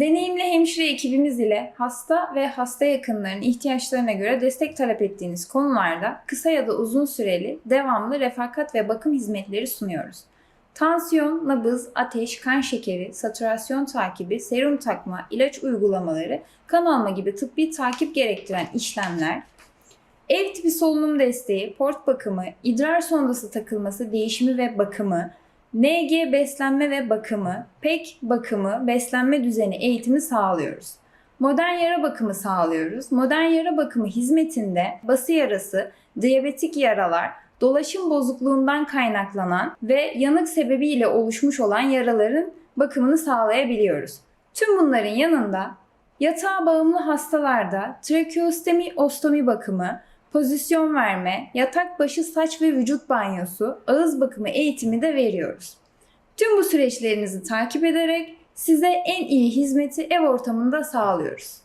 Hemşire ekibimiz ile hasta ve hasta yakınlarının ihtiyaçlarına göre destek talep ettiğiniz konularda kısa ya da uzun süreli, devamlı refakat ve bakım hizmetleri sunuyoruz. Tansiyon, nabız, ateş, kan şekeri, saturasyon takibi, serum takma, ilaç uygulamaları, kan alma gibi tıbbi takip gerektiren işlemler, ev tipi solunum desteği, port bakımı, idrar sondası takılması, değişimi ve bakımı, NG beslenme ve bakımı, PEK bakımı, beslenme düzeni eğitimi sağlıyoruz. Modern yara bakımı sağlıyoruz. Modern yara bakımı hizmetinde bası yarası, diyabetik yaralar, dolaşım bozukluğundan kaynaklanan ve yanık sebebiyle oluşmuş olan yaraların bakımını sağlayabiliyoruz. Tüm bunların yanında yatağa bağımlı hastalarda trakeostomi ostomi bakımı, pozisyon verme, yatak başı saç ve vücut banyosu, ağız bakımı eğitimi de veriyoruz. Tüm bu süreçlerinizi takip ederek size en iyi hizmeti ev ortamında sağlıyoruz.